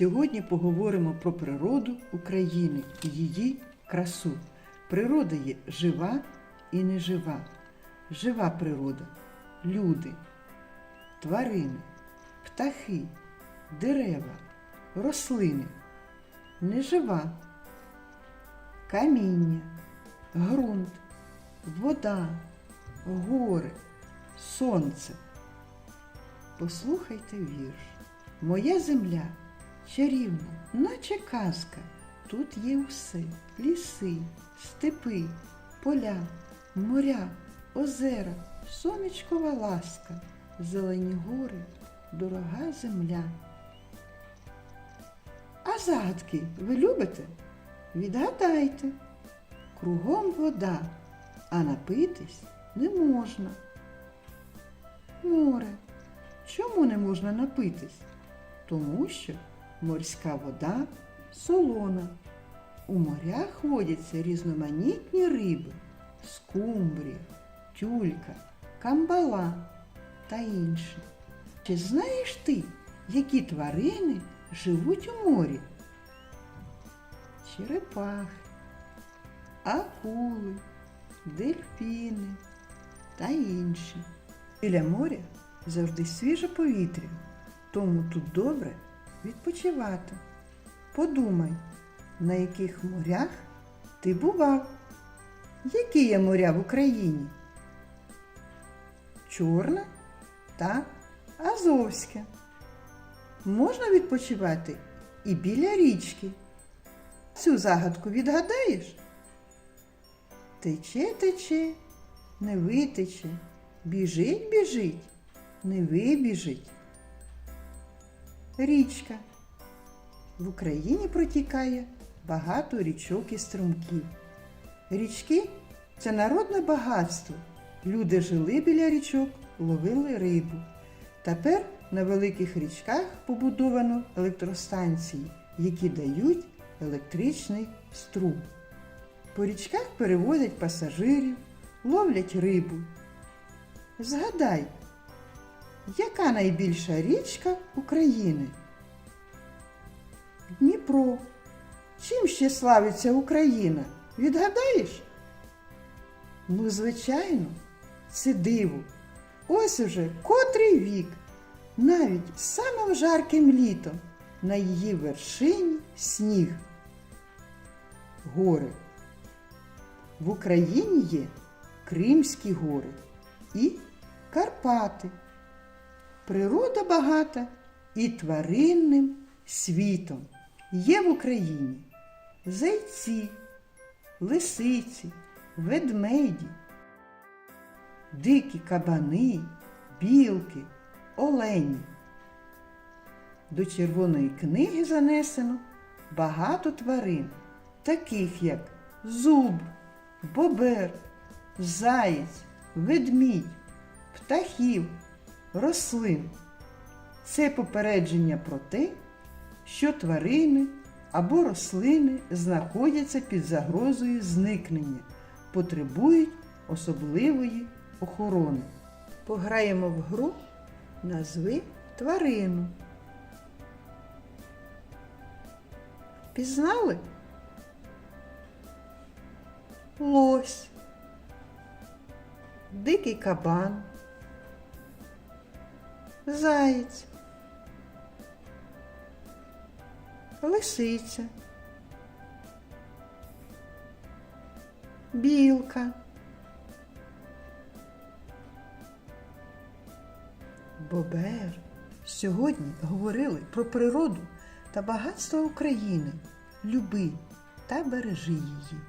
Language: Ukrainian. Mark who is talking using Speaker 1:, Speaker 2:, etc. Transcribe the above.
Speaker 1: Сьогодні поговоримо про природу України і її красу. Природа є жива і нежива. Жива природа люди, тварини, птахи, дерева, рослини. Нежива каміння, ґрунт, вода, гори, сонце. Послухайте вірш. Моя земля чарівна, наче казка. Тут є усе ліси, степи, поля, моря, озера, сонечкова ласка, зелені гори, дорога земля. А загадки ви любите? Відгадайте. Кругом вода, а напитись не можна. Море. Чому не можна напитись? Тому що морська вода солона. У морях водяться різноманітні риби скумбрія, тюлька, камбала та інші. Чи знаєш ти, які тварини живуть у морі? Черепахи, акули, дельфіни та інші. Біля моря завжди свіже повітря, тому тут добре відпочивати. Подумай, на яких морях ти бував? Які є моря в Україні? Чорне та Азовське. Можна відпочивати і біля річки. Цю загадку відгадаєш? Тече, тече, не витече, біжить, біжить, не вибіжить. Річка. В Україні протікає багато річок і струмків. Річки це народне багатство. Люди жили біля річок, ловили рибу. Тепер на великих річках побудовано електростанції, які дають електричний струм. По річках перевозять пасажирів, ловлять рибу. Згадай, яка найбільша річка України? Дніпро. Чим ще славиться Україна? Відгадаєш? Ну, звичайно, це диво. Ось уже котрий вік, навіть самим жарким літом на її вершині сніг. Гори. В Україні є Кримські гори і Карпати. Природа багата і тваринним світом. Є в Україні зайці, лисиці, ведмеді, дикі кабани, білки, олені. До Червоної книги занесено багато тварин, таких як зуб, бобер, заєць, ведмідь, птахів, рослин. Це попередження про те, що тварини або рослини знаходяться під загрозою зникнення, потребують особливої охорони. Пограємо в гру назви тварину. Пізнали? Лось, дикий кабан, заєць, лисиця, білка, бобер. Сьогодні говорили про природу та багатство України. Люби та бережи її.